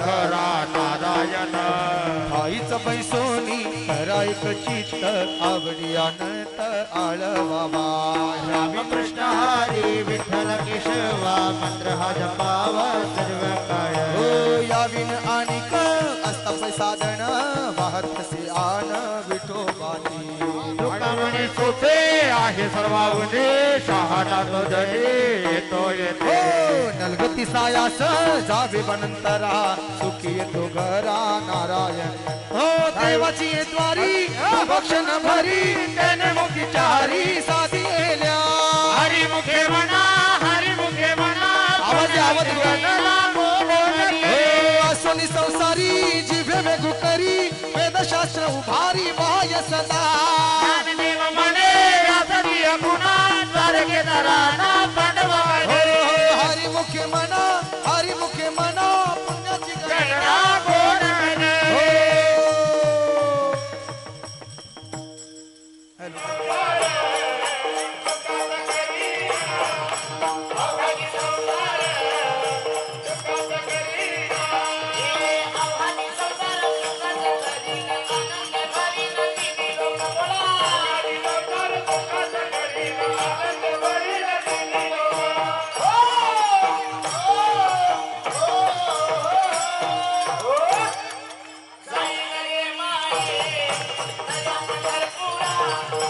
घरा नारायण आईच बैसोनी करायक चित्त आवडी अनंत आळ बाबा रामकृष्ण हरी विठ्ठल केशवा मंत्र हा जपावा सर्व काळ हो याविन आणि असता साधन वाहत आन. विठोबानी म्हणे सोपे आहे सर्वावने शहाणा तो जरी येतो हो येतो नलगती सायास जावे बनंतरा सुखी येतो घरा नारायण. हो देवाची द्वारी भक्षण भरी त्याने मोठी चारी साधी येल्या. हरी मुखे म्हणा हरी मुखे म्हणा आवाज आवाज. हो असोनी संसारी जिभे वेगू करी वेदशास्त्र उभारी सदा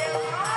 Yeah.